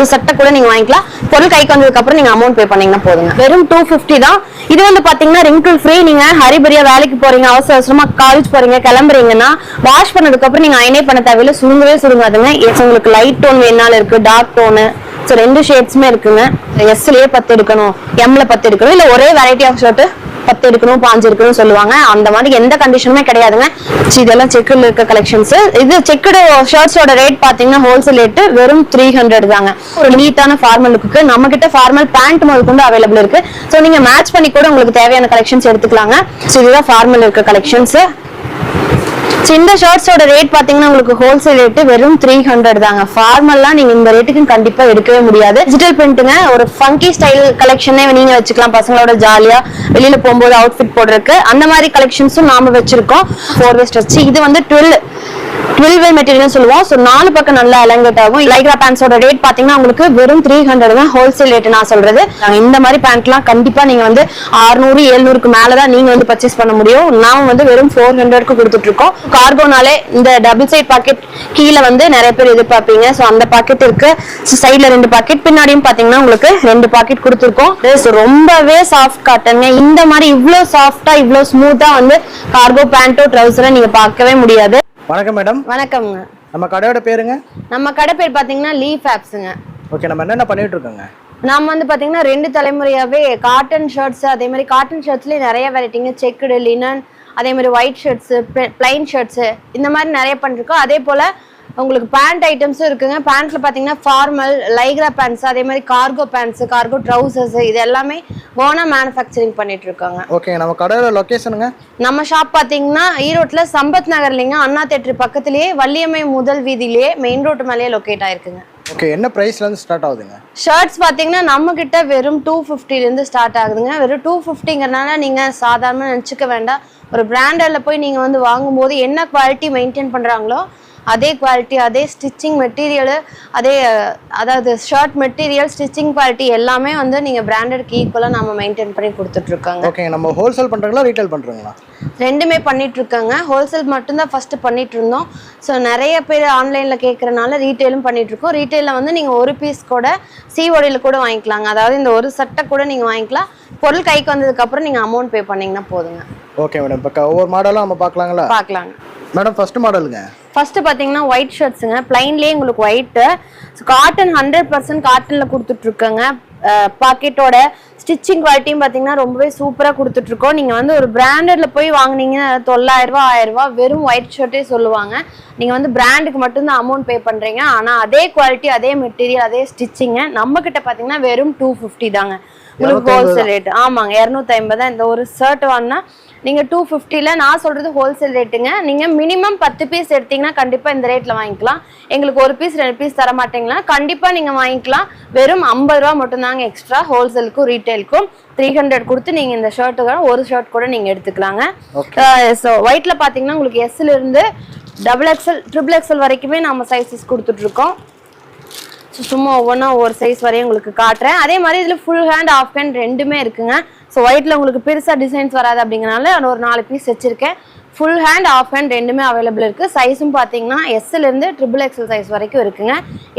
ஒரு சட்டை கூட நீங்க வாங்கிக்கலாம். பொருள் கைக்கு வந்ததுக்கு அப்புறம் நீங்க அமௌண்ட் பே பண்ணீங்கன்னா போதுங்க. வெறும் டூ ஃபிஃப்டி தான். இது வந்து பாத்தீங்கன்னா ரிங்கிள் ஃப்ரீ நீங்க ஹரிபரியா வேலைக்கு போறீங்க அவசர அவசரமா காலேஜ் போறீங்க கிளம்புறீங்கன்னா வாஷ் பண்ணதுக்கு அப்புறம் நீங்க அயனே பண்ண தேவையில்ல. சுருங்கவே சுருங்காதுங்க. எஸ் உங்களுக்கு லைட் டோன் வேணாலும் இருக்கு டார்க் டோனு ஸோ ரெண்டு ஷேட்ஸுமே இருக்குங்க. எஸ்லயே பத்து எடுக்கணும் எம்ல பத்து எடுக்கணும். இல்ல ஒரே வெரைட்டி ஆஃப் ஷர்ட் பத்து இருக்கணும் பாஞ்சு இருக்கணும் சொல்லுவாங்க. அந்த மாதிரி எந்த கண்டிஷனுமே கிடையாதுங்க. இதெல்லாம் செக்குல இருக்க கலெக்ஷன்ஸ் இது செக்குடு ஷர்ட்ஸோட ரேட் பாத்தீங்கன்னா ஹோல்சேல் ரேட் வெறும் த்ரீ ஹண்ட்ரட் தாங்க. ஒரு நீட்டான ஃபார்மல் லுக்கு நம்ம கிட்ட ஃபார்மல் பேண்ட் முதல் கொண்டு அவைலபிள் இருக்கு. ஸோ நீங்க மேட்ச் பண்ணி கூட உங்களுக்கு தேவையான கலெக்ஷன்ஸ் எடுத்துக்கலாங்க. ஸோ இதுதான் ஃபார்மல் இருக்க கலெக்ஷன்ஸ் So, இந்த ஷர்ட்ஸோட ரேட் பாத்தீங்கன்னா உங்களுக்கு ஹோல்சேல் ரேட் வெறும் த்ரீ ஹண்ட்ரட் தாங்க. ஃபார்மல்லாம் நீங்க இந்த ரேட்டுக்கு கண்டிப்பா எடுக்கவே முடியாது. டிஜிட்டல் பிரிண்ட்டுங்க ஒரு ஃபங்கி ஸ்டைல் கலெக்ஷனே நீங்க வச்சுக்கலாம். பசங்களோட ஜாலியா வெளியில போகும்போது அவுட்ஃபிட் போடுறதுக்கு. அந்த மாதிரி கலெக்ஷன்ஸும் நாம வச்சிருக்கோம். ஃபோர் வெஸ்ட் வச்சு இது வந்து டுவெல் டுவெல் வெல் மெட்டீரியல் சொல்லுவோம். ஸோ நாலு பக்கம் நல்லா அலங்கட் ஆகும். லைக்ரா பேண்ட்ஸோட ரேட் பார்த்தீங்கன்னா உங்களுக்கு வெறும் த்ரீ ஹண்ட்ரட் தான் ஹோல்சேல் ரேட் நான் சொல்றது. இந்த மாதிரி பேண்ட்லாம் கண்டிப்பாக நீங்கள் வந்து அறுநூறு எழுநூறுக்கு மேலதான் நீங்கள் வந்து பர்ச்சேஸ் பண்ண முடியும். நான் வந்து வெறும் ஃபோர் ஹண்ட்ரட்க்கு கொடுத்துட்டு இருக்கோம். கார்கோனாலே இந்த டபுள் சைட் பாக்கெட் கீழே வந்து நிறைய பேர் எதிர்பார்ப்பீங்க. ஸோ அந்த பாக்கெட் இருக்கு. சைடில் ரெண்டு பாக்கெட் பின்னாடியும் பார்த்தீங்கன்னா உங்களுக்கு ரெண்டு பாக்கெட் கொடுத்துருக்கோம். So, ரொம்பவே சாஃப்ட் காட்டனுங்க இந்த மாதிரி இவ்வளோ சாஃப்டாக இவ்வளோ ஸ்மூத்தாக வந்து கார்கோ பேண்ட்டோ ட்ரௌசரை நீங்கள் பார்க்கவே முடியாது. வணக்கம் மேடம். வணக்கம்ங்க. நம்ம கடையோட பேருங்க? நம்ம கடை பேர் பாத்தீங்கன்னா லீஃப் ஆப்ஸுங்க ஓகே நம்ம என்னென்ன பண்ணிட்டு இருக்கோங்க நாம வந்து பாத்தீங்கன்னா ரெண்டு தலைமுறையாவே காட்டன் ஷர்ட்ஸ் அதே மாதிரி காட்டன் ஷர்ட்ஸ்லயே நிறைய வெரைட்டிங்க செக்குடு லினன் அதே மாதிரி ஒயிட் ஷர்ட்ஸ் பிளைன் ஷர்ட்ஸ் இந்த மாதிரி நிறைய பண்ணிருக்கோம் அதே போல உங்களுக்கு பேண்ட் ஐட்டம்ஸும் இருக்குங்க. பேண்ட்ல பாத்தீங்கன்னா ஃபார்மல் லைக்ரா பேண்ட்ஸ் அதே மாதிரி கார்கோ பேண்ட்ஸ் கார்கோ ட்ரௌசர்ஸ் இது எல்லாமே ஓனா மேனுஃபேக்சரிங் பண்ணிட்டு இருக்காங்க. ஓகே நம்ம கடையோட லொக்கேஷனுங்க நம்ம ஷாப் பாத்தீங்கன்னா ஈரோட்ல சம்பத் நகர்லிங்க. அண்ணா தேட்டர் பக்கத்திலேயே வள்ளியம்மை முதல் வீதியிலேயே மெயின் ரோட்டு மேலேயே லொக்கேட் ஆயிருக்குங்க. ஓகே என்ன ப்ரைஸ்லேருந்து ஸ்டார்ட் ஆகுதுங்க? ஷர்ட்ஸ் பார்த்தீங்கன்னா நம்ம கிட்ட வெறும் டூ இருந்து ஸ்டார்ட் ஆகுதுங்க. வெறும் டூ ஃபிஃப்டிங்கிறனால நீங்கள் சாதாரணமாக நினச்சிக்க வேண்டாம். ஒரு பிராண்டடில் போய் நீங்கள் வந்து வாங்கும்போது என்ன குவாலிட்டி மெயின்டைன் பண்ணுறாங்களோ அதே குவாலிட்டி அதே ஸ்டிச்சிங் மெட்டீரியலு அதே அதாவது ஷர்ட் மெட்டீரியல் ஸ்டிச்சிங் குவாலிட்டி எல்லாமே வந்து நீங்கள் பிராண்டட்க்கு ஈக்குவலாக நம்ம மெயின்டைன் பண்ணி கொடுத்துட்ருக்காங்க. ஓகே நம்ம ஹோல்சேல் பண்ணுறீங்களா ரீட்டைல் பண்ணுறீங்களா ரெண்டுமே பண்ணிட்டு இருக்காங்க ஹோல்சேல் மட்டும்தான் ஃபர்ஸ்ட் பண்ணிட்டு இருந்தோம் ஸோ நிறைய பேர் ஆன்லைனில் கேட்கறனால ரீட்டைலும் பண்ணிட்டு இருக்கோம் ரீட்டைலில் வந்து நீங்கள் ஒரு பீஸ் கூட சிஓடியில் கூட வாங்கிக்கலாங்க. அதாவது இந்த ஒரு சட்டை கூட நீங்கள் வாங்கிக்கலாம். பொருள் கைக்கு வந்ததுக்கப்புறம் நீங்கள் அமௌண்ட் பே பண்ணீங்கன்னா போதுங்க. ஓகே மேடம் இப்போ ஒவ்வொரு மாடலும் நம்ம பார்க்கலாங்களா? பார்க்கலாங்க. மேடம் ஃபர்ஸ்ட் மாடலுங்க ஃபர்ஸ்ட் பார்த்தீங்கன்னா ஒயிட் ஷர்ட்ஸுங்க பிளைன்லேயே உங்களுக்கு ஒயிட்டு காட்டன் ஹண்ட்ரட் பர்சன்ட் காட்டனில் கொடுத்துட்ருக்கோங்க. பாக்கெட்டோட ஸ்டிச்சிங் குவாலிட்டியும் பார்த்தீங்கன்னா ரொம்பவே சூப்பராக கொடுத்துட்ருக்கோம். நீங்கள் வந்து ஒரு பிராண்டட்ல போய் வாங்குனீங்கன்னா தொள்ளாயிரம் ரூபாய் ஆயிரம் ரூபாய் வெறும் ஒயிட் ஷர்ட்டே சொல்லுவாங்க. நீங்கள் வந்து பிராண்டுக்கு மட்டும்தான் அமௌண்ட் பே பண்ணுறீங்க ஆனால் அதே குவாலிட்டி அதே மெட்டீரியல் அதே ஸ்டிச்சிங்க நம்ம கிட்ட பார்த்தீங்கன்னா வெறும் டூ ஃபிஃப்டி தாங்க. உங்களுக்கு ஹோல்சேல் ரேட் ஆமாங்க இரநூத்தி ஐம்பது இந்த ஒரு ஷர்ட் வாங்கினா நீங்க டூ ஃபிஃப்டியில் நான் சொல்றது ஹோல்சேல் ரேட்டுங்க நீங்க மினிமம் பத்து பீஸ் எடுத்தீங்கன்னா கண்டிப்பா இந்த ரேட்ல வாங்கிக்கலாம். எங்களுக்கு ஒரு பீஸ் ரெண்டு பீஸ் தர மாட்டீங்களா? கண்டிப்பா நீங்க வாங்கிக்கலாம். வெறும் ஐம்பது ரூபா மட்டும்தாங்க எக்ஸ்ட்ரா ஹோல்சேலுக்கும் ரீட்டைலுக்கும் த்ரீ ஹண்ட்ரட் கொடுத்து நீங்க இந்த ஷர்ட்டுக்கு ஒரு ஷர்ட் கூட நீங்க எடுத்துக்கலாங்க. ஸோ ஒயிட்ல பாத்தீங்கன்னா உங்களுக்கு எஸ்ல இருந்து டபுள் எக்ஸ்எல் ட்ரிபிள் எக்ஸ்எல் வரைக்குமே நம்ம சைஸஸ் கொடுத்துட்டு இருக்கோம். ஸோ சும்மா ஒவ்வொன்றா ஒவ்வொரு சைஸ் வரையும் உங்களுக்கு காட்டுறேன். அதே மாதிரி இதில் ஃபுல் ஹேண்ட் ஆஃப் ஹேண்ட் ரெண்டுமே இருக்குங்க. ஸோ ஒயிட்டில் உங்களுக்கு பெருசாக டிசைன்ஸ் வராது அப்படிங்கிறனால நான் ஒரு நாலு பீஸ் வச்சுருக்கேன். ஃபுல் ஹேண்ட் ஆஃப் ஹேண்ட் ரெண்டுமே அவைலபிள் இருக்குது சைஸும் பார்த்தீங்கன்னா எஸ்லேருந்து ட்ரிபிள் எக்ஸல் சைஸ் வரைக்கும் இருக்குங்க.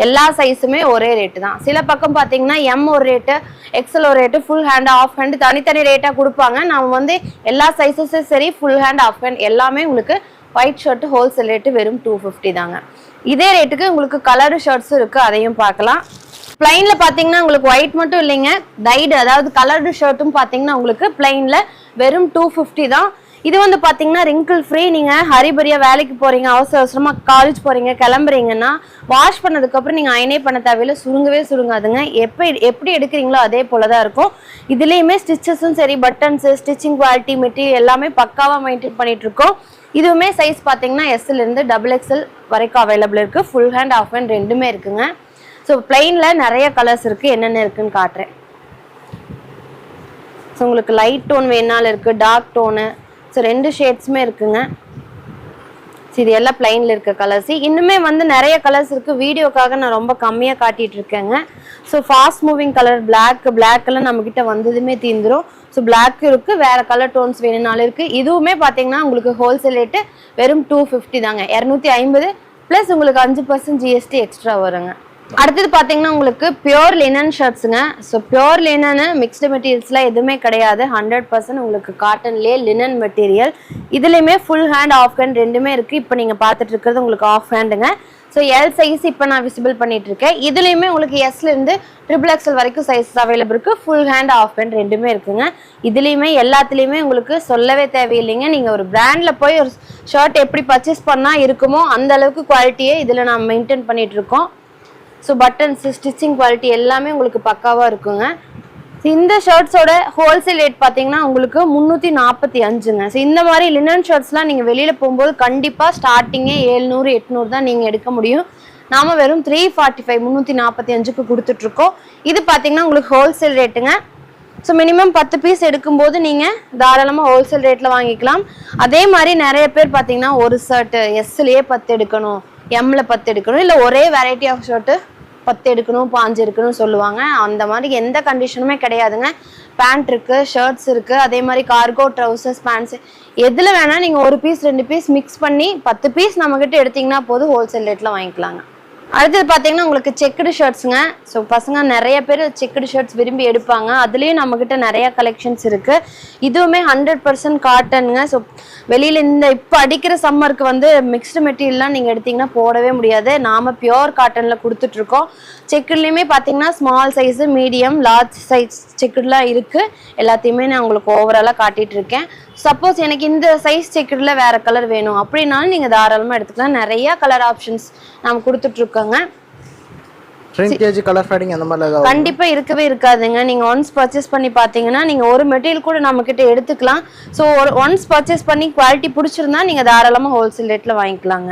எல்லா சைஸுமே ஒரே ரேட்டு தான். சில பக்கம் பார்த்தீங்கன்னா எம் ஒரு ரேட்டு எக்ஸல் ஒரு rate full hand half hand தனித்தனி ரேட்டாக கொடுப்பாங்க. நம்ம வந்து எல்லா சைஸஸும் சரி ஃபுல் ஹேண்ட் ஆஃப் ஹேண்ட் எல்லாமே உங்களுக்கு ஒயிட் ஷர்ட் ஹோல்சேல் ரேட்டு வெறும் டூ ஃபிஃப்டி தாங்க. இதே ரேட்டுக்கு உங்களுக்கு கலர் ஷர்ட்ஸும் இருக்கு அதையும் பார்க்கலாம். பிளைன்ல பாத்தீங்கன்னா உங்களுக்கு ஒயிட் மட்டும் இல்லைங்க. டைடு அதாவது கலர்டு ஷர்ட்டும் பாத்தீங்கன்னா உங்களுக்கு பிளைன்ல வெறும் டூ ஃபிஃப்டி தான். இது வந்து பாத்தீங்கன்னா ரிங்கிள் ஃப்ரீ நீங்க ஹரிபரியா வேலைக்கு போறீங்க அவசர அவசரமா காலேஜ் போறீங்க கிளம்புறீங்கன்னா வாஷ் பண்ணதுக்கு அப்புறம் நீங்க அயனே பண்ண தேவையில்ல. சுருங்கவே சுருங்காதுங்க. எப்ப எப்படி எடுக்கிறீங்களோ அதே போலதான் இருக்கும். இதுலயுமே ஸ்டிச்சஸும் சரி பட்டன்ஸ் ஸ்டிச்சிங் குவாலிட்டி மெட்டீரியல் எல்லாமே பக்காவா மெயின்டைன் பண்ணிட்டு இருக்கோம். இதுவுமே சைஸ் பார்த்தீங்கன்னா எஸ்லேருந்து டபுள் எக்ஸ்எல் வரைக்கும் அவைலபிள் இருக்குது ஃபுல் ஹேண்ட் ஆஃப் ஹேண்ட் ரெண்டுமே இருக்குங்க. ஸோ பிளெயினில் நிறைய கலர்ஸ் இருக்குது என்னென்ன இருக்குன்னு காட்டுறேன். ஸோ உங்களுக்கு லைட் டோன் வேணாலும் இருக்குது டார்க் டோனு ஸோ ரெண்டு ஷேட்ஸுமே இருக்குங்க. ஸோ இது எல்லாம் பிளைன்ல இருக்க கலர்ஸ் இன்னுமே வந்து நிறைய கலர்ஸ் இருக்குது வீடியோக்காக நான் ரொம்ப கம்மியாக காட்டிகிட்டு இருக்கேங்க. So fast moving colour black black எல்லாம் வந்ததுமே தீந்துரும். ஸோ பிளாக் இருக்குது வேறு கலர் டோன்ஸ் வேணும்னாலும் இருக்குது இதுவுமே பார்த்தீங்கன்னா உங்களுக்கு ஹோல்சேல் ரேட்டு வெறும் டூ ஃபிஃப்டி தாங்க. இரநூத்தி ஐம்பது ப்ளஸ் உங்களுக்கு அஞ்சு பர்சன்ட் ஜிஎஸ்டி எக்ஸ்ட்ரா வருங்க. அடுத்தது பார்த்தீங்கன்னா உங்களுக்கு பியோர் லினன் ஷர்ட்ஸுங்க ஸோ பியோர் லினனு மிக்ஸ்டு மெட்டீரியல்ஸ்லாம் எதுவுமே கிடையாது. ஹண்ட்ரட் பர்சன்ட் உங்களுக்கு காட்டன்லேயே லினன் மெட்டீரியல் இதுலேயுமே ஃபுல் ஹேண்ட் ஆஃப் ஹேண்ட் ரெண்டுமே இருக்குது இப்போ நீங்கள் பார்த்துட்டு இருக்கிறது உங்களுக்கு ஆஃப் ஹேண்டுங்க ஸோ எல் சைஸ் இப்போ நான் விசிபிள் பண்ணிட்டு இருக்கேன் இதுலேயுமே உங்களுக்கு எஸ்லேருந்து ட்ரிபிள் எக்ஸல் வரைக்கும் சைஸஸ் அவைலபிள் இருக்கு. ஃபுல் ஹேண்ட் ஆஃப் ஹேண்ட் ரெண்டுமே இருக்குங்க. இதுலேயுமே எல்லாத்துலேயுமே உங்களுக்கு சொல்லவே தேவையில்லைங்க. நீங்கள் ஒரு பிராண்டில் போய் ஒரு ஷர்ட் எப்படி பர்ச்சேஸ் பண்ணால் இருக்குமோ அந்த அளவுக்கு குவாலிட்டியே இதில் நான் மெயின்டைன் பண்ணிகிட்ருக்கோம் ஸோ பட்டன்ஸ் ஸ்டிச்சிங் குவாலிட்டி எல்லாமே உங்களுக்கு பக்காவாக இருக்குங்க. இந்த ஷர்ட்ஸோட ஹோல்சேல் ரேட் பார்த்தீங்கன்னா உங்களுக்கு முந்நூற்றி நாற்பத்தி அஞ்சுங்க. ஸோ இந்த மாதிரி லினன் ஷர்ட்ஸ்லாம் நீங்கள் வெளியில் போகும்போது கண்டிப்பாக ஸ்டார்டிங்கே ஏழ்நூறு எட்நூறு தான் நீங்கள் எடுக்க முடியும். நாம வெறும் த்ரீ ஃபார்ட்டி ஃபைவ் முந்நூற்றி நாற்பத்தி அஞ்சுக்கு கொடுத்துட்ருக்கோம் இது பார்த்தீங்கன்னா உங்களுக்கு ஹோல்சேல் ரேட்டுங்க ஸோ மினிமம் பத்து பீஸ் எடுக்கும்போது நீங்கள் தாராளமாக ஹோல்சேல் ரேட்டில் வாங்கிக்கலாம். அதே மாதிரி நிறைய பேர் பார்த்தீங்கன்னா ஒரு ஷர்ட்டு எஸ்லேயே பத்து எடுக்கணும் எம்மில் பத்து எடுக்கணும் இல்லை ஒரே வெரைட்டி ஆஃப் ஷர்ட்டு பத்து எடுக்கணும் பாஞ்சு எடுக்கணும் சொல்லுவாங்க. அந்த மாதிரி எந்த கண்டிஷனுமே கிடையாதுங்க. பேண்ட் இருக்குது ஷர்ட்ஸ் இருக்குது அதே மாதிரி கார்கோ ட்ரௌசர்ஸ் பேண்ட்ஸு எதில் வேணால் நீங்கள் ஒரு பீஸ் ரெண்டு பீஸ் மிக்ஸ் பண்ணி பத்து பீஸ் நம்மக்கிட்ட எடுத்திங்கன்னா போதும் ஹோல்சேல் ரேட்டில் வாங்கிக்கலாங்க. அடுத்தது பார்த்தீங்கன்னா உங்களுக்கு செக்குடு ஷர்ட்ஸுங்க ஸோ பசங்க நிறைய பேர் செக்குடு ஷர்ட்ஸ் விரும்பி எடுப்பாங்க. அதுலேயும் நம்மக்கிட்ட நிறைய கலெக்ஷன்ஸ் இருக்குது இதுவுமே ஹண்ட்ரட் பர்சன்ட் காட்டனுங்க ஸோ வெளியில் இந்த இப்போ அடிக்கிற சம்மருக்கு வந்து மிக்ஸ்டு மெட்டீரியல்லாம் நீங்கள் எடுத்தீங்கன்னா போடவே முடியாது. நாம் பியோர் காட்டனில் கொடுத்துட்ருக்கோம் செக்குட்லேயுமே பார்த்தீங்கன்னா small size medium large size செக்குட்லாம் இருக்குது எல்லாத்தையுமே நான் உங்களுக்கு ஓவராலாக காட்டிகிட்டு இருக்கேன். சப்போஸ் எனக்கு இந்த சைஸ் செக்குடில் வேறு கலர் வேணும். அப்படின்னாலும் நீங்கள் தாராளமாக எடுத்துக்கலாம். நிறைய கலர் ஆப்ஷன்ஸ் நாம் கொடுத்துட்ருக்கோங்க. ஷ்ரிங்கேஜ் கலர் ஃபேடிங் அந்த மாதிரிலாம் ஏதாவது கண்டிப்பா இருக்கவே இருக்காதுங்க. நீங்க ஒன்ஸ் பர்ச்சேஸ் பண்ணி பாத்தீங்கன்னா நீங்க ஒரு மெட்டீரியல் கூட நம்ம கிட்ட எடுத்துக்கலாம் ஸோ ஒன்ஸ் பர்ச்சேஸ் பண்ணி குவாலிட்டி பிடிச்சிருந்தா நீங்க தாராளமா ஹோல்சேல் ரேட்ல வாங்கிக்கலாங்க.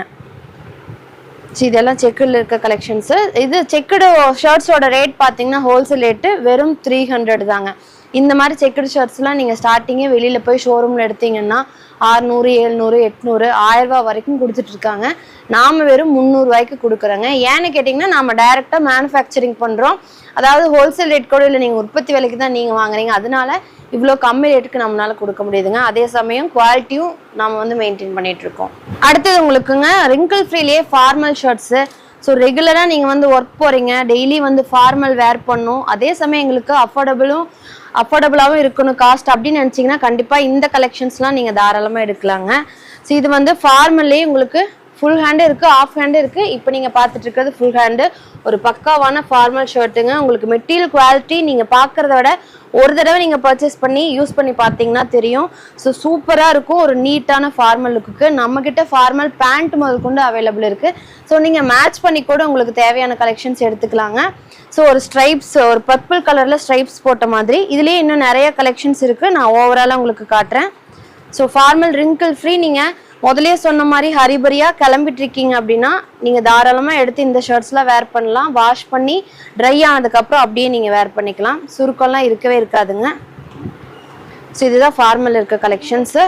இதெல்லாம் செக்குல இருக்க கலெக்ஷன்ஸ் இது செக்குடு ஷர்ட்ஸோட ரேட் பார்த்தீங்கன்னா ஹோல்சேல் ரேட்டு வெறும் த்ரீ ஹண்ட்ரட் தாங்க. இந்த மாதிரி செக்குடு ஷர்ட்ஸ்லாம் நீங்கள் ஸ்டார்டிங்கே வெளியில் போய் ஷோரூமில் எடுத்தீங்கன்னா ஆறுநூறு எழுநூறு எட்நூறு ஆயிரரூபா வரைக்கும் கொடுத்துட்ருக்காங்க நாம் வெறும் முந்நூறுரூவாய்க்கு கொடுக்குறோங்க. ஏன்னு கேட்டிங்கன்னா நம்ம டைரெக்டாக மேனுஃபேக்சரிங் பண்ணுறோம் அதாவது ஹோல்சேல் ரேட் கூட இல்லை நீங்கள் உற்பத்தி விலைக்கு தான் நீங்கள் வாங்குறீங்க. அதனால இவ்வளோ கம்மி ரேட்டுக்கு நம்மளால கொடுக்க முடியுதுங்க. அதே சமயம் குவாலிட்டியும் நம்ம வந்து மெயின்டைன் பண்ணிகிட்ருக்கோம் அடுத்தது உங்களுக்குங்க ரிங்கிள் ஃப்ரீலேயே ஃபார்மல் ஷர்ட்ஸு ஸோ ரெகுலராக நீங்கள் வந்து ஒர்க் போகிறீங்க டெய்லி வந்து ஃபார்மல் வேர் பண்ணும். அதே சமயம் எங்களுக்கு அஃபோர்டபுளும் அஃபோர்டபுளாகவும் இருக்கணும் காஸ்ட் அப்படின்னு நினச்சிங்கன்னா கண்டிப்பாக இந்த கலெக்ஷன்ஸ்லாம் நீங்கள் தாராளமாக எடுக்கலாங்க. ஸோ இது வந்து ஃபார்மல்லே உங்களுக்கு ஃபுல் ஹேண்டு இருக்குது ஆஃப் ஹேண்டு இருக்குது இப்போ நீங்கள் பார்த்துட்டு இருக்கிறது ஃபுல் ஹேண்டு ஒரு பக்காவான ஃபார்மல் ஷர்ட்டுங்க உங்களுக்கு மெட்டீரியல் குவாலிட்டி நீங்கள் பார்க்குறத விட ஒரு தடவை நீங்கள் பர்ச்சேஸ் பண்ணி யூஸ் பண்ணி பார்த்தீங்கன்னா தெரியும். ஸோ சூப்பராக இருக்கும். ஒரு நீட்டான ஃபார்மல் லுக்குக்கு நம்மக்கிட்ட ஃபார்மல் பேண்ட் முதல் கொண்டு அவைலபிள் இருக்குது ஸோ நீங்கள் மேட்ச் பண்ணி கூட உங்களுக்கு தேவையான கலெக்ஷன்ஸ் எடுத்துக்கலாங்க. ஸோ ஒரு ஸ்ட்ரைப்ஸ் ஒரு பர்பிள் கலரில் ஸ்ட்ரைப்ஸ் போட்ட மாதிரி. இதுலேயே இன்னும் நிறைய கலெக்ஷன்ஸ் இருக்குது நான் ஓவராலாக உங்களுக்கு காட்டுறேன். ஸோ ஃபார்மல் ரிங்கிள் ஃப்ரீ நீங்கள் முதலே சொன்ன மாதிரி ஹரிபரியாக கிளம்பிட்டு இருக்கீங்க அப்படின்னா நீங்கள் தாராளமாக எடுத்து இந்த ஷர்ட்ஸ்லாம் வேர் பண்ணலாம். வாஷ் பண்ணி ட்ரை ஆனதுக்கப்புறம் அப்படியே நீங்கள் வேர் பண்ணிக்கலாம். சுருக்கம்லாம் இருக்கவே இருக்காதுங்க. ஸோ இதுதான் ஃபார்மல் இருக்க கலெக்ஷன்ஸு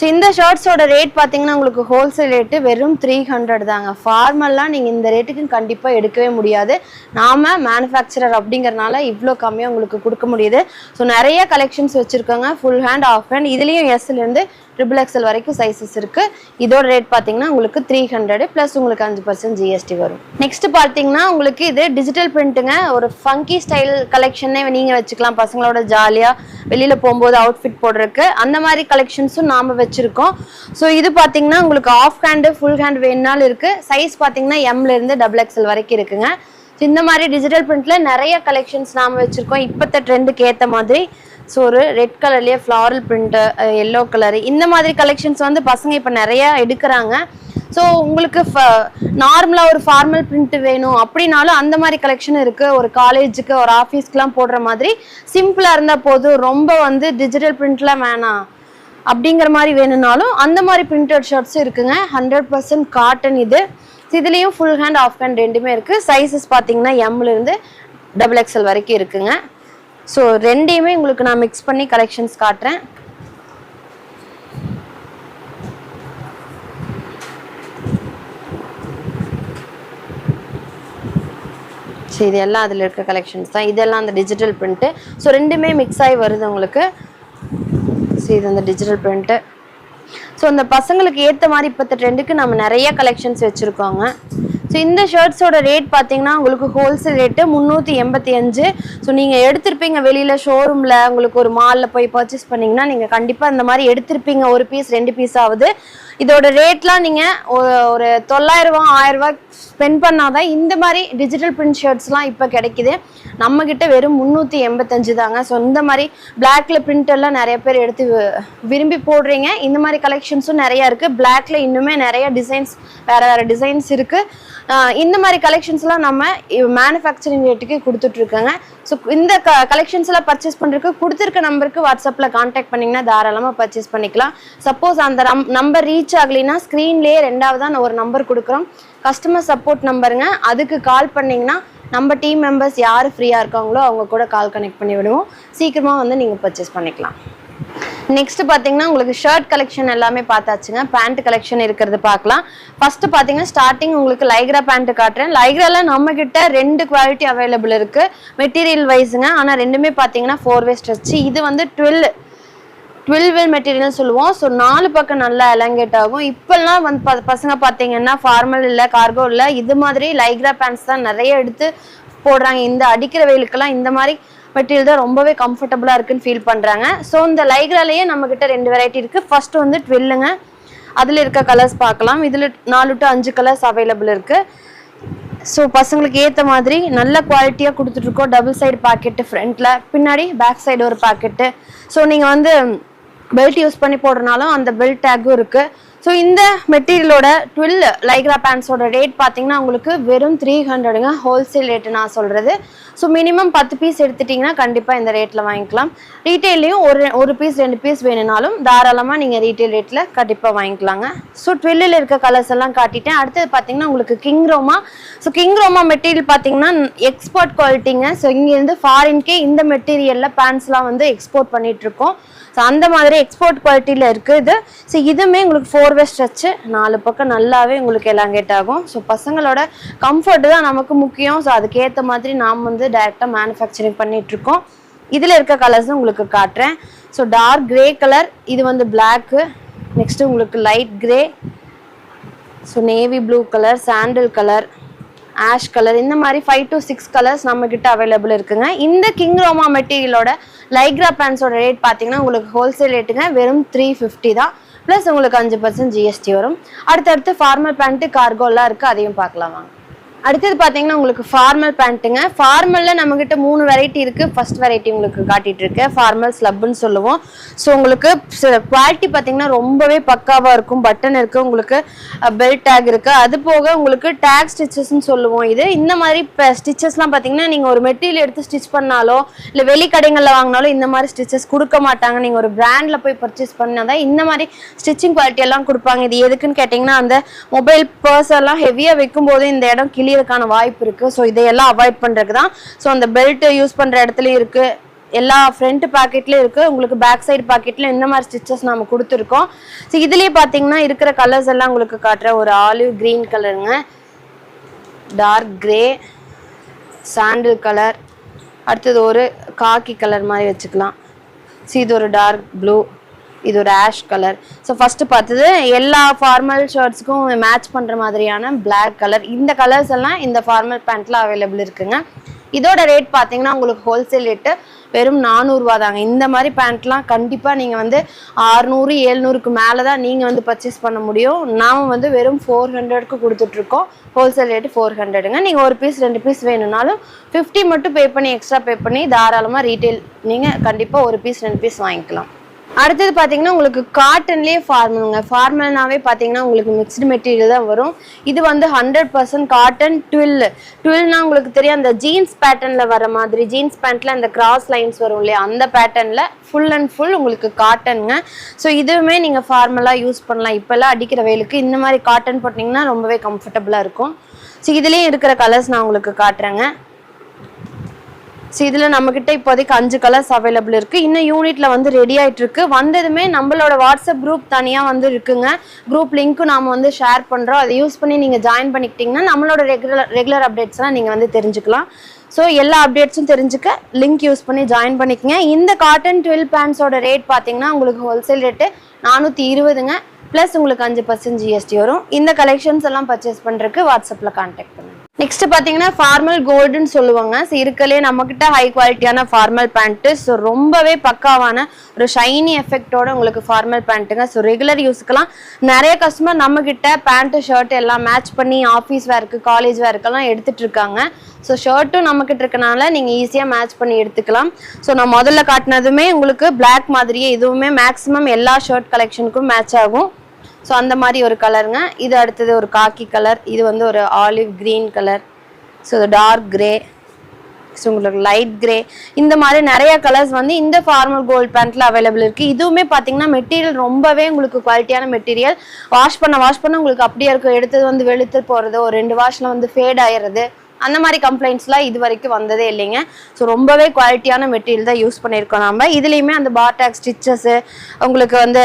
ஸோ இந்த ஷர்ட்ஸோட ரேட் பார்த்தீங்கன்னா உங்களுக்கு ஹோல்சேல் ரேட்டு வெறும் த்ரீ ஹண்ட்ரட் தாங்க. ஃபார்மல்லாம் நீங்கள் இந்த ரேட்டுக்கு கண்டிப்பாக எடுக்கவே முடியாது. நாம மேனுஃபேக்சரர் அப்படிங்கிறனால இவ்வளோ கம்மியாக உங்களுக்கு கொடுக்க முடியுது. ஸோ நிறைய கலெக்ஷன்ஸ் வச்சுருக்கோங்க. ஃபுல் ஹேண்ட் ஆஃப் ஹேண்ட் இதுலேயும் எஸ்லேருந்து ட்ரிபிள் எக்ஸல் வரைக்கும் சைஸஸ் இருக்கு. இதோட ரேட் பார்த்தீங்கன்னா உங்களுக்கு த்ரீ ஹண்ட்ரட் ப்ளஸ் உங்களுக்கு அஞ்சு பர்சன்ட் ஜிஎஸ்டி வரும். நெக்ஸ்ட் பார்த்தீங்கன்னா உங்களுக்கு இது டிஜிட்டல் பிரிண்ட்டுங்க ஒரு ஃபங்கி ஸ்டைல் கலெக்ஷனே நீங்கள் வச்சுக்கலாம். பசங்களோட ஜாலியாக வெளியில் போகும்போது அவுட்ஃபிட் போடுறதுக்கு. அந்த மாதிரி கலெக்ஷன்ஸும் நாம் வச்சுருக்கோம். ஸோ இது பார்த்தீங்கன்னா உங்களுக்கு ஆஃப் ஹேண்டு ஃபுல் ஹேண்ட் வேணுனாலும் இருக்குது சைஸ் பார்த்தீங்கன்னா எம்ல இருந்து டபுள் எக்ஸல் வரைக்கும் இருக்குங்க. இந்த மாதிரி டிஜிட்டல் பிரிண்ட்ல நிறைய கலெக்ஷன்ஸ் நாம் வச்சுருக்கோம். இப்போத்த ட்ரெண்டுக்கு ஏற்ற மாதிரி. ஸோ ஒரு ரெட் கலர்லேயே ஃப்ளாரல் பிரிண்ட்டு எல்லோ கலர் இந்த மாதிரி கலெக்ஷன்ஸ் வந்து பசங்க இப்போ நிறைய எடுக்கிறாங்க. ஸோ உங்களுக்கு நார்மலாக ஒரு ஃபார்மல் பிரிண்ட் வேணும் அப்படின்னாலும் அந்த மாதிரி கலெக்ஷன் இருக்குது ஒரு காலேஜுக்கு ஒரு ஆஃபீஸ்க்குலாம் போடுற மாதிரி சிம்பிளாக இருந்தால் போதும். ரொம்ப வந்து டிஜிட்டல் பிரிண்ட்லாம் வேணாம் அப்படிங்கிற மாதிரி வேணும்னாலும் அந்த மாதிரி பிரிண்டட் ஷர்ட்ஸும் இருக்குங்க. ஹண்ட்ரட் பர்சன்ட் காட்டன் இது. இதுலேயும் ஃபுல் ஹேண்ட் ஆஃப் ஹேண்ட் ரெண்டுமே இருக்குது சைஸஸ் பார்த்தீங்கன்னா எம்லேருந்து டபுள் எக்ஸல் வரைக்கும் இருக்குங்க. ஸோ ரெண்டையுமே உங்களுக்கு நான் மிக்ஸ் பண்ணி கலெக்ஷன்ஸ் காட்டுறேன். ஸோ இது எல்லாம் அதில் இருக்க கலெக்ஷன்ஸ் தான். இதெல்லாம் அந்த டிஜிட்டல் பிரிண்ட்டு ஸோ ரெண்டுமே மிக்ஸ் ஆகி வருது உங்களுக்கு. ஸோ இது அந்த டிஜிட்டல் பிரிண்ட்டு ஸோ அந்த பசங்களுக்கு ஏற்ற மாதிரி இப்போ ட்ரெண்டுக்கு நம்ம நிறைய கலெக்ஷன்ஸ் வச்சுருக்கோங்க. ஸோ இந்த ஷர்ட்ஸோட ரேட் பார்த்தீங்கன்னா உங்களுக்கு ஹோல்சேல் ரேட்டு முந்நூற்றி எண்பத்தி அஞ்சு. ஸோ நீங்கள் எடுத்திருப்பீங்க வெளியில் ஷோரூமில் உங்களுக்கு ஒரு மாலில் போய் பர்ச்சேஸ் பண்ணிங்கன்னா நீங்கள் கண்டிப்பாக இந்த மாதிரி எடுத்திருப்பீங்க. ஒரு பீஸ் ரெண்டு பீஸ் ஆகுது இதோட ரேட்லாம் நீங்கள் ஒரு தொள்ளாயிரம் ரூபா ஸ்பெண்ட் பண்ணால் தான் இந்த மாதிரி டிஜிட்டல் பிரிண்ட் ஷர்ட்ஸ்லாம் இப்போ கிடைக்குது. நம்மக்கிட்ட வெறும் முந்நூற்றி எண்பத்தஞ்சு தாங்க. ஸோ இந்த மாதிரி பிளாக்ல பிரிண்டெல்லாம் நிறைய பேர் எடுத்து விரும்பி போடுறீங்க. இந்த மாதிரி கலெக்ஷன்ஸும் நிறையா இருக்குது பிளாக்ல இன்னுமே நிறைய டிசைன்ஸ் வேறு வேறு டிசைன்ஸ் இருக்குது இந்த மாதிரி கலெக்ஷன்ஸ்லாம் நம்ம மேனுஃபேக்சரிங் ரேட்டுக்கு கொடுத்துட்ருக்கோங்க. ஸோ இந்த க கலெக்ஷன்ஸ்லாம் பர்ச்சேஸ் பண்ணுறதுக்கு கொடுத்துருக்க நம்பருக்கு வாட்ஸ்அப்பில் காண்டாக்ட் பண்ணிங்கன்னா தாராளமாக பர்ச்சேஸ் பண்ணிக்கலாம். சப்போஸ் அந்த நம்பர் ரீச் ஆகலைன்னா ஸ்க்ரீன்லேயே ரெண்டாவதாக ஒரு நம்பர் கொடுக்குறோம். கஸ்டமர் சப்போர்ட் நம்பருங்க அதுக்கு கால் பண்ணிங்கன்னா நம்ம டீம் மெம்பர்ஸ் யார் ஃப்ரீயாக இருக்காங்களோ அவங்க கூட கால் கனெக்ட் பண்ணி விடுவோம் சீக்கிரமாக வந்து நீங்கள் பர்ச்சேஸ் பண்ணிக்கலாம். நெக்ஸ்ட் பார்த்தீங்கன்னா உங்களுக்கு ஷர்ட் கலெக்ஷன் எல்லாமே பார்த்தாச்சுங்க. பேண்ட் கலெக்ஷன் இருக்கிறது பார்க்கலாம். ஃபர்ஸ்ட் பார்த்தீங்கன்னா ஸ்டார்டிங் உங்களுக்கு லைக்ரா பேண்ட் காட்டுறேன். லைக்ரால நம்ம கிட்ட ரெண்டு குவாலிட்டி அவைலபிள் இருக்கு. மெட்டீரியல் வைஸுங்க ஆனால் ரெண்டுமே பார்த்தீங்கன்னா ஃபோர் வே ஸ்ட்ரெச் இது வந்து டுவெல் டுவெல் வேல் மெட்டீரியல்னு சொல்லுவோம். ஸோ நாலு பக்கம் நல்லா எலங்கேட் ஆகும். இப்போல்லாம் வந்து ப- பசங்க பார்த்தீங்கன்னா ஃபார்மல் இல்லை கார்கோ இல்லை இது மாதிரி லைக்ரா பேண்ட்ஸ் தான் நிறைய எடுத்து போடுறாங்க. இந்த அடிக்கிற வெயிலுக்கெல்லாம் இந்த மாதிரி மெட்டீரியல் தான் ரொம்பவே கம்ஃபர்டபுளாக இருக்குன்னு ஃபீல் பண்ணுறாங்க ஸோ இந்த லைக்ராலேயே நம்மக்கிட்ட ரெண்டு வெரைட்டி இருக்குது ஃபர்ஸ்ட் வந்து ட்வில்லுங்க அதில் இருக்க கலர்ஸ் பார்க்கலாம். இதில் நாலு டு அஞ்சு கலர்ஸ் அவைலபிள் இருக்குது ஸோ பசங்களுக்கு ஏற்ற மாதிரி நல்ல குவாலிட்டியாக கொடுத்துட்ருக்கோம் டபுள் சைடு பாக்கெட்டு ஃப்ரண்ட்டில் பின்னாடி பேக் சைடு ஒரு பாக்கெட்டு ஸோ நீங்கள் வந்து பெல்ட் யூஸ் பண்ணி போடுறனாலும் அந்த பெல்ட் டேக்கும் இருக்குது ஸோ இந்த மெட்டீரியலோட டுவெல் லைக்ரா பேண்ட்ஸோட ரேட் பார்த்தீங்கன்னா உங்களுக்கு வெறும் த்ரீ ஹண்ட்ரடுங்க ஹோல்சேல் ரேட்டு நான் சொல்கிறது ஸோ மினிமம் பத்து பீஸ் எடுத்துட்டிங்கன்னா கண்டிப்பாக இந்த ரேட்டில் வாங்கிக்கலாம். ரீட்டெயிலையும் ஒரு ஒரு பீஸ் ரெண்டு பீஸ் வேணும்னாலும் தாராளமாக நீங்கள் ரீட்டெயில் ரேட்டில் கண்டிப்பாக வாங்கிக்கலாங்க. ஸோ ட்வெல்லில் இருக்க கலர்ஸ் எல்லாம் காட்டிட்டேன். அடுத்தது பார்த்தீங்கன்னா உங்களுக்கு King Roma so King Roma material பார்த்தீங்கன்னா எக்ஸ்போர்ட் குவாலிட்டிங்க ஸோ இங்கேருந்து ஃபாரின்கே இந்த மெட்டீரியலில் பேண்ட்ஸ்லாம் வந்து எக்ஸ்போர்ட் பண்ணிகிட்ருக்கோம் ஸோ அந்த மாதிரி எக்ஸ்போர்ட் குவாலிட்டியில் இருக்குது இது. ஸோ இதுவுமே உங்களுக்கு ஃபோர் வே ஸ்ட்ரெச்சு நாலு பக்கம் நல்லாவே உங்களுக்கு எலாங்கேட் ஆகும். ஸோ பசங்களோட கம்ஃபர்ட் தான் நமக்கு முக்கியம். ஸோ அதுக்கேற்ற மாதிரி நாம் வந்து டைரெக்டாக மேனுஃபேக்சரிங் பண்ணிகிட்ருக்கோம் இதில் இருக்க கலர்ஸும் உங்களுக்கு காட்டுறேன். ஸோ டார்க் கிரே கலர் இது வந்து பிளாக்கு நெக்ஸ்ட்டு உங்களுக்கு light grey so navy blue colour sandal colour ash colour இந்த மாதிரி ஃபைவ் டு சிக்ஸ் கலர்ஸ் நம்ம கிட்ட அவைலபிள் இருக்குங்க. இந்த கிங் ரோமா மெட்டீரியலோட லைக்ரா பேண்ட்ஸோட ரேட் பார்த்தீங்கன்னா உங்களுக்கு ஹோல்சேல் ரேட்டுங்க வெறும் த்ரீ ஃபிஃப்டி தான். ப்ளஸ் உங்களுக்கு அஞ்சு பர்சன்ட் ஜிஎஸ்டி வரும். அடுத்தடுத்து ஃபார்மல் பேண்ட்டு கார்கோலாம் இருக்குது அதையும் பார்க்கலாம் வாங்க. அடுத்தது பார்த்தீங்கன்னா உங்களுக்கு ஃபார்மல் பேண்ட்டுங்க ஃபார்மலில் நம்மக்கிட்ட மூணு வெரைட்டி இருக்குது ஃபர்ஸ்ட் வெரைட்டி உங்களுக்கு காட்டிகிட்டு இருக்கு ஃபார்மல் ஸ்லப்னு சொல்லுவோம். ஸோ உங்களுக்கு குவாலிட்டி பார்த்தீங்கன்னா ரொம்பவே பக்காவாக இருக்கும். பட்டன் இருக்குது உங்களுக்கு பெல்ட் டேக் இருக்குது அது போக உங்களுக்கு டேக் ஸ்டிச்சஸ்ன்னு சொல்லுவோம் இது. இந்த மாதிரி இப்போ ஸ்டிச்சஸ்லாம் பார்த்தீங்கன்னா நீங்கள் ஒரு மெட்டீரியல் எடுத்து ஸ்டிச் பண்ணாலோ இல்லை வெளி வாங்கினாலோ இந்த மாதிரி ஸ்டிச்சஸ் கொடுக்க மாட்டாங்க. நீங்கள் ஒரு பிராண்டில் போய் பர்ச்சேஸ் பண்ணால் தான் இந்த மாதிரி ஸ்டிச்சிங் குவாலிட்டி எல்லாம் கொடுப்பாங்க. இது எதுக்குன்னு கேட்டிங்கன்னா அந்த மொபைல் பர்ஸ் எல்லாம் ஹெவியாக வைக்கும்போது இந்த இடம் கிளி கிளியறதுக்கான வாய்ப்பு இருக்குது ஸோ இதையெல்லாம் அவாய்ட் பண்ணுறதுக்கு தான் ஸோ அந்த பெல்ட் யூஸ் பண்ணுற இடத்துலையும் இருக்குது எல்லா ஃப்ரண்ட் பாக்கெட்லேயும் இருக்குது உங்களுக்கு பேக் சைடு பாக்கெட்டில் இந்த மாதிரி ஸ்டிச்சஸ் நம்ம கொடுத்துருக்கோம். ஸோ இதுலேயே பார்த்தீங்கன்னா இருக்கிற கலர்ஸ் எல்லாம் உங்களுக்கு காட்டுற ஒரு ஆலிவ் கிரீன் கலருங்க டார்க் கிரே சாண்டில் கலர் அடுத்தது ஒரு காக்கி கலர் மாதிரி வச்சுக்கலாம். ஸோ இது ஒரு டார்க் ப்ளூ இது ஒரு ஆஷ் கலர் ஸோ ஃபஸ்ட்டு பார்த்தது எல்லா ஃபார்மல் ஷர்ட்ஸ்க்கும் மேட்ச் பண்ணுற மாதிரியான பிளாக் கலர் இந்த கலர்ஸ் எல்லாம் இந்த ஃபார்மல் பேண்ட்டில் அவைலபிள் இருக்குங்க. இதோட ரேட் பார்த்தீங்கன்னா உங்களுக்கு ஹோல்சேல் ரேட்டு வெறும் நானூறுரூவா தாங்க. இந்த மாதிரி பேண்ட்லாம் கண்டிப்பாக நீங்கள் வந்து ஆறுநூறு ஏழ்நூறுக்கு மேலே தான் நீங்கள் வந்து பர்ச்சேஸ் பண்ண முடியும். நாம் வந்து வெறும் ஃபோர் ஹண்ட்ரட்க்கு கொடுத்துட்ருக்கோம் ஹோல்சேல் ரேட்டு ஃபோர் ஹண்ட்ரடுங்க நீங்கள் ஒரு பீஸ் ரெண்டு பீஸ் வேணும்னாலும் ஃபிஃப்டி மட்டும் பே பண்ணி எக்ஸ்ட்ரா பே பண்ணி தாராளமாக ரீட்டைல் நீங்கள் கண்டிப்பாக ஒரு பீஸ் ரெண்டு பீஸ் வாங்கிக்கலாம். அடுத்தது பார்த்தீங்கன்னா உங்களுக்கு காட்டன்லேயே ஃபார்மலுங்க ஃபார்மல்னாவே பார்த்தீங்கன்னா உங்களுக்கு மிக்ஸ்டு மெட்டீரியல் தான் வரும். இது வந்து ஹண்ட்ரட் பர்சன்ட் காட்டன் ட்வில் ட்வில்னா உங்களுக்கு தெரியும் அந்த ஜீன்ஸ் பேட்டர்னில் வர மாதிரி ஜீன்ஸ் பேண்ட்டில் அந்த கிராஸ் லைன்ஸ் வரும் இல்லையா? அந்த பேட்டர்னில் ஃபுல் அண்ட் ஃபுல் உங்களுக்கு காட்டனுங்க ஸோ இதுவுமே நீங்கள் ஃபார்மலாக யூஸ் பண்ணலாம். இப்போல்லாம் அடிக்கிற வெயிலுக்கு இந்த மாதிரி காட்டன் போட்டிங்கன்னா ரொம்பவே கம்ஃபர்டபுளாக இருக்கும். ஸோ இதுலேயும் இருக்கிற கலர்ஸ் நான் உங்களுக்கு காட்டுறேங்க. ஸோ இதில் நம்மக்கிட்ட இப்போதைக்கு அஞ்சு கலர்ஸ் அவைலபிள் இருக்குது இன்னும் யூனிட்டில் வந்து ரெடி ஆகிட்டு இருக்கு வந்ததுமே நம்மளோட வாட்ஸ்அப் குரூப் தனியாக வந்து இருக்குங்க. குரூப் லிங்க்கும் நாம் வந்து ஷேர் பண்ணுறோம் அதை யூஸ் பண்ணி நீங்கள் ஜாயின் பண்ணிக்கிட்டிங்கன்னா நம்மளோட ரெகுலர் ரெகுலர் அப்டேட்ஸ்லாம் நீங்கள் வந்து தெரிஞ்சுக்கலாம். ஸோ எல்லா அப்டேட்ஸும் தெரிஞ்சுக்க லிங்க் யூஸ் பண்ணி ஜாயின் பண்ணிக்கங்க. இந்த காட்டன் டுவெல் பேண்ட்ஸோட ரேட் பார்த்தீங்கன்னா உங்களுக்கு ஹோல்சேல் ரேட்டு நானூற்றி இருபதுங்க. ப்ளஸ் உங்களுக்கு அஞ்சு பர்சன்ட் ஜிஎஸ்டி வரும். இந்த கலெக்ஷன்ஸ் எல்லாம் பர்ச்சேஸ் பண்ணுறதுக்கு வாட்ஸ்அப்பில் கான்டாக்ட் பண்ணுங்க. நெக்ஸ்ட் பார்த்தீங்கன்னா ஃபார்மல் கோல்டுன்னு சொல்லுவாங்க. ஸோ இருக்கலே நம்மக்கிட்ட ஹை குவாலிட்டியான ஃபார்மல் பேண்ட்டு ஸோ ரொம்பவே பக்காவான ஒரு ஷைனி எஃபெக்டோட உங்களுக்கு ஃபார்மல் பேண்ட்டுங்க ஸோ ரெகுலர் யூஸுக்கெல்லாம் நிறைய கஸ்டமர் நம்மக்கிட்ட பேண்ட்டு ஷர்ட் எல்லாம் மேட்ச் பண்ணி ஆஃபீஸ் வேர்க்கு காலேஜ் வேர்க்கெல்லாம் எடுத்துட்டு இருக்காங்க. ஸோ ஷர்ட்டும் நம்மக்கிட்ட இருக்கனால நீங்கள் ஈஸியாக மேட்ச் பண்ணி எடுத்துக்கலாம். ஸோ நான் முதல்ல காட்டினதுமே உங்களுக்கு பிளாக் மாதிரியே இதுவுமே மேக்ஸிமம் எல்லா ஷர்ட் கலெக்ஷனுக்கும் மேட்ச் ஆகும். ஸோ அந்த மாதிரி ஒரு கலருங்க இது அடுத்தது ஒரு காக்கி கலர் இது வந்து ஒரு olive green colour so dark grey so உங்களுக்கு லைட் கிரே இந்த மாதிரி நிறைய கலர்ஸ் வந்து இந்த ஃபார்மல் கோல்ட் பேண்ட்ல அவைலபிள் இருக்கு. இதுவுமே பார்த்தீங்கன்னா மெட்டீரியல் ரொம்பவே உங்களுக்கு குவாலிட்டியான மெட்டீரியல் வாஷ் பண்ண வாஷ் பண்ண உங்களுக்கு அப்படியே இருக்கும். எடுத்தது வந்து வெளுத்து போகிறது ஒரு ரெண்டு வாஷ்ல வந்து ஃபேட் ஆயிடுறது அந்த மாதிரி கம்ப்ளைண்ட்ஸ்லாம் இது வரைக்கும் வந்ததே இல்லைங்க. ஸோ ரொம்பவே குவாலிட்டியான மெட்டீரியல் தான் யூஸ் பண்ணியிருக்கோம் நம்ம இதுலேயுமே அந்த பாட்டாக் ஸ்டிச்சஸ்ஸு உங்களுக்கு வந்து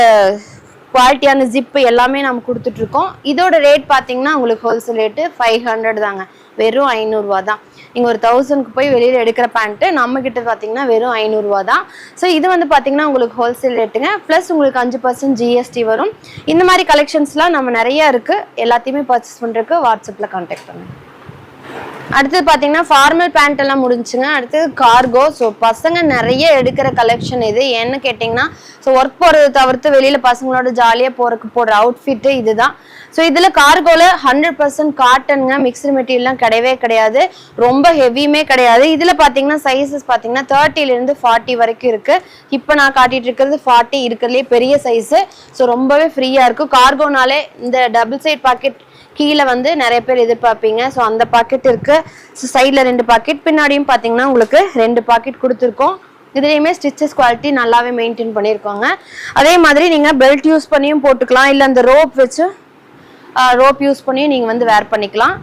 குவாலிட்டியான ஜிப்பு எல்லாமே நம்ம கொடுத்துட்ருக்கோம். இதோட ரேட் பார்த்தீங்கன்னா உங்களுக்கு ஹோல்சேல் ரேட்டு ஃபைவ் ஹண்ட்ரட் தாங்க. வெறும் ஐநூறுரூவா தான். நீங்கள் ஒரு தௌசண்ட்க்கு போய் வெளியில் எடுக்கிற பேண்ட்டு நம்மக்கிட்ட பார்த்தீங்கன்னா வெறும் ஐநூறுரூவா தான். ஸோ இது வந்து பார்த்தீங்கன்னா உங்களுக்கு ஹோல்சேல் ரேட்டுங்க ப்ளஸ் உங்களுக்கு அஞ்சு பர்சன்ட் ஜிஎஸ்டி வரும். இந்த மாதிரி கலெக்ஷன்ஸ்லாம் நம்ம நிறைய இருக்குது எல்லாத்தையுமே பர்ச்சேஸ் பண்ணுறதுக்கு வாட்ஸ்அப்பில் கான்டாக்ட் பண்ணுங்க. அடுத்து பார்த்தீங்கன்னா ஃபார்மல் பேண்ட் எல்லாம் முடிஞ்சுங்க அடுத்து கார்கோ ஸோ பசங்க நிறைய எடுக்கிற கலெக்ஷன் இது. ஏன்னு கேட்டிங்கன்னா ஸோ ஒர்க் போகிறத தவிர்த்து வெளியில் பசங்களோட ஜாலியாக போகிறதுக்கு போடுற அவுட்ஃபிட்டு இதுதான். ஸோ இதில் கார்கோவில் ஹண்ட்ரட் பர்சன்ட் காட்டனுங்க மிக்சர் மெட்டீரியல்லாம் கிடையவே கிடையாது. ரொம்ப ஹெவியுமே கிடையாது. இதில் பார்த்தீங்கன்னா சைஸஸ் பார்த்தீங்கன்னா தேர்ட்டிலேருந்து ஃபார்ட்டி வரைக்கும் இருக்குது இப்போ நான் காட்டிகிட்டு இருக்கிறது ஃபார்ட்டி இருக்கிறதுலே பெரிய சைஸு ஸோ ரொம்பவே ஃப்ரீயாக இருக்கும். கார்கோனாலே இந்த டபுள் சைட் பாக்கெட் கீழே வந்து நிறைய பேர் எதிர்பார்ப்பீங்க. ஸோ அந்த பாக்கெட் இருக்கு. ஸோ சைடில் ரெண்டு பாக்கெட் பின்னாடியும் பார்த்தீங்கன்னா உங்களுக்கு ரெண்டு பாக்கெட் கொடுத்துருக்கோம். இதுலேயுமே ஸ்டிச்சஸ் குவாலிட்டி நல்லாவே மெயின்டைன் பண்ணியிருக்கோங்க. அதே மாதிரி நீங்கள் பெல்ட் யூஸ் பண்ணியும் போட்டுக்கலாம். இல்லை அந்த ரோப் வச்சு ரோப் யூஸ் பண்ணியும் நீங்கள் வந்து வேர் பண்ணிக்கலாம்.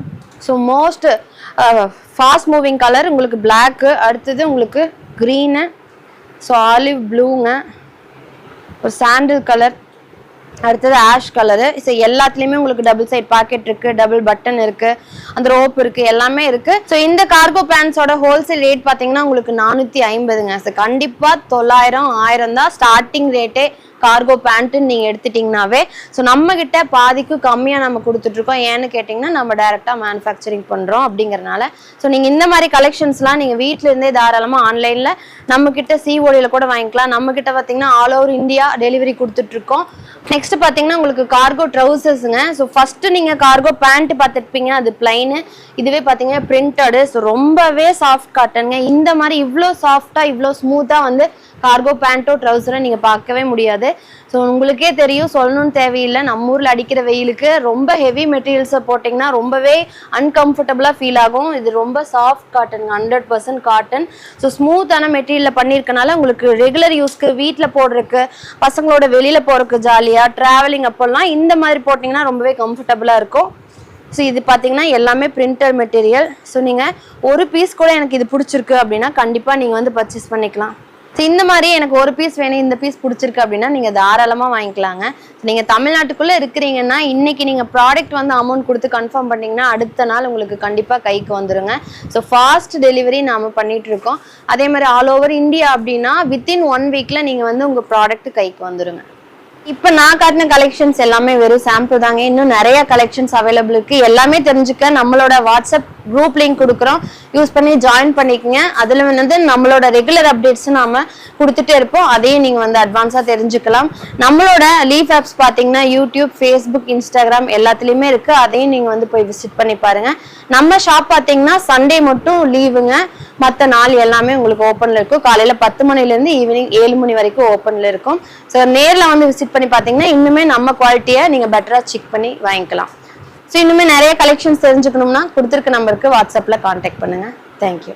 So most fast moving colour உங்களுக்கு பிளாக்கு அடுத்தது உங்களுக்கு க்ரீனு ஸோ ஆலிவ் ப்ளூங்க ஒரு சாண்டில் கலர் அடுத்தது ஆஷ் கலரு ஸோ எல்லாத்துலேயுமே உங்களுக்கு டபுள் சைட் பாக்கெட் இருக்கு டபுள் பட்டன் இருக்கு அந்த ரோப் இருக்கு எல்லாமே இருக்கு. ஸோ இந்த கார்கோ பேண்ட்ஸோட ஹோல்சேல் ரேட் பார்த்தீங்கன்னா உங்களுக்கு நானூற்றி ஐம்பதுங்க. ஸோ கண்டிப்பாக தொள்ளாயிரம் ஆயிரம் தான் ஸ்டார்டிங் ரேட்டே கார்கோ பேண்ட்டுன்னு நீங்கள் எடுத்துட்டிங்கனாவே ஸோ நம்மக்கிட்ட பாதிக்கும் கம்மியாக நம்ம கொடுத்துட்ருக்கோம். ஏன்னு கேட்டிங்கன்னா நம்ம டேரெக்டாக மேனுஃபேக்சரிங் பண்ணுறோம் அப்படிங்கிறனால. ஸோ நீங்கள் இந்த மாதிரி கலெக்ஷன்ஸ்லாம் நீங்கள் வீட்டில் இருந்தே தாராளமாக ஆன்லைனில் நம்மக்கிட்ட சிஓடியில் கூட வாங்கிக்கலாம். நம்ம பார்த்தீங்கன்னா ஆல் ஓவர் இந்தியா டெலிவரி கொடுத்துட்ருக்கோம். நெக்ஸ்ட் பார்த்தீங்கன்னா உங்களுக்கு கார்கோ ட்ரௌசர்ஸுங்க ஸோ ஃபஸ்ட்டு நீங்கள் கார்கோ பேண்ட் பார்த்துருப்பீங்க அது பிளைனு இதுவே பார்த்தீங்கன்னா பிரிண்டடு ஸோ ரொம்பவே சாஃப்ட் காட்டனுங்க இந்த மாதிரி இவ்வளோ சாஃப்டாக இவ்வளோ ஸ்மூத்தாக வந்து கார்கோ பேண்ட்டோ ட்ரௌசரை நீங்கள் பார்க்கவே முடியாது. ஸோ உங்களுக்கே தெரியும் சொல்லணும்னு தேவையில்லை. நம்ம ஊரில் அடிக்கிற வெயிலுக்கு ரொம்ப ஹெவி மெட்டீரியல்ஸை போட்டிங்கன்னா ரொம்பவே அன்கம்ஃபர்டபுளாக ஃபீல் ஆகும். இது ரொம்ப soft cotton hundred percent cotton so ஸ்மூத்தான மெட்டீரியலில் பண்ணியிருக்கனால உங்களுக்கு ரெகுலர் யூஸ்க்கு வீட்டில் போடுறதுக்கு பசங்களோட வெளியில் போகிறதுக்கு ஜாலியாக ட்ராவலிங் அப்போல்லாம் இந்த மாதிரி போட்டிங்கன்னா ரொம்பவே கம்ஃபர்டபுளாக இருக்கும். ஸோ இது பார்த்தீங்கன்னா எல்லாமே பிரிண்டட் மெட்டீரியல் ஸோ நீங்கள் ஒரு பீஸ் கூட எனக்கு இது பிடிச்சிருக்கு அப்படின்னா கண்டிப்பாக நீங்கள் வந்து பர்ச்சேஸ் பண்ணிக்கலாம். ஸோ இந்த மாதிரி எனக்கு ஒரு பீஸ் வேணும் இந்த பீஸ் பிடிச்சிருக்கு அப்படின்னா நீங்கள் தாராளமாக வாங்கிக்கலாங்க. நீங்கள் தமிழ்நாட்டுக்குள்ளே இருக்கிறீங்கன்னா இன்றைக்கி நீங்கள் ப்ராடக்ட் வந்து அமௌண்ட் கொடுத்து கன்ஃபார்ம் பண்ணீங்கன்னா அடுத்த நாள் உங்களுக்கு கண்டிப்பாக கைக்கு வந்துருங்க. ஸோ ஃபாஸ்ட் டெலிவரி நாம் பண்ணிகிட்ருக்கோம் அதே மாதிரி ஆல் ஓவர் இந்தியா அப்படின்னா வித்தின் ஒன் வீக்கில் நீங்கள் வந்து உங்கள் ப்ராடக்ட் கைக்கு வந்துருங்க. இப்போ நான் காட்டின கலெக்ஷன்ஸ் எல்லாமே வெறும் சாம்பிள் தாங்க. இன்னும் நிறைய கலெக்ஷன்ஸ் அவைலபிள் இருக்கு. எல்லாமே தெரிஞ்சுக்க நம்மளோட வாட்ஸ்அப் குரூப் லிங்க் கொடுக்குறோம். யூஸ் பண்ணி ஜாயின் பண்ணிக்கங்க. அதில் வந்து நம்மளோட ரெகுலர் அப்டேட்ஸ் நாம கொடுத்துட்டே இருப்போம். அதையும் நீங்கள் வந்து அட்வான்ஸாக தெரிஞ்சுக்கலாம். நம்மளோட லீஃப் ஆப்ஸ் பார்த்தீங்கன்னா யூடியூப் ஃபேஸ்புக் இன்ஸ்டாகிராம் எல்லாத்துலேயுமே இருக்குது அதையும் நீங்கள் வந்து போய் விசிட் பண்ணி பாருங்கள் நம்ம ஷாப் பார்த்தீங்கன்னா சண்டே மட்டும் லீவுங்க மற்ற நாள் எல்லாமே உங்களுக்கு ஓப்பனில் இருக்கும். காலையில் பத்து மணிலேருந்து ஈவினிங் ஏழு மணி வரைக்கும் ஓப்பனில் இருக்கும். ஸோ நேரில் வந்து விசிட் பண்ணி பார்த்தீங்கன்னா இன்னுமே நம்ம குவாலிட்டியை நீங்கள் பெட்டராக செக் பண்ணி வாங்கிக்கலாம். ஸோ இன்னுமே நிறைய கலெக்ஷன்ஸ் தெரிஞ்சுக்கணும்னா கொடுத்துருக்க நம்பருக்கு வாட்ஸ்அப்பில் காண்டாக்ட் பண்ணுங்கள் தேங்க்யூ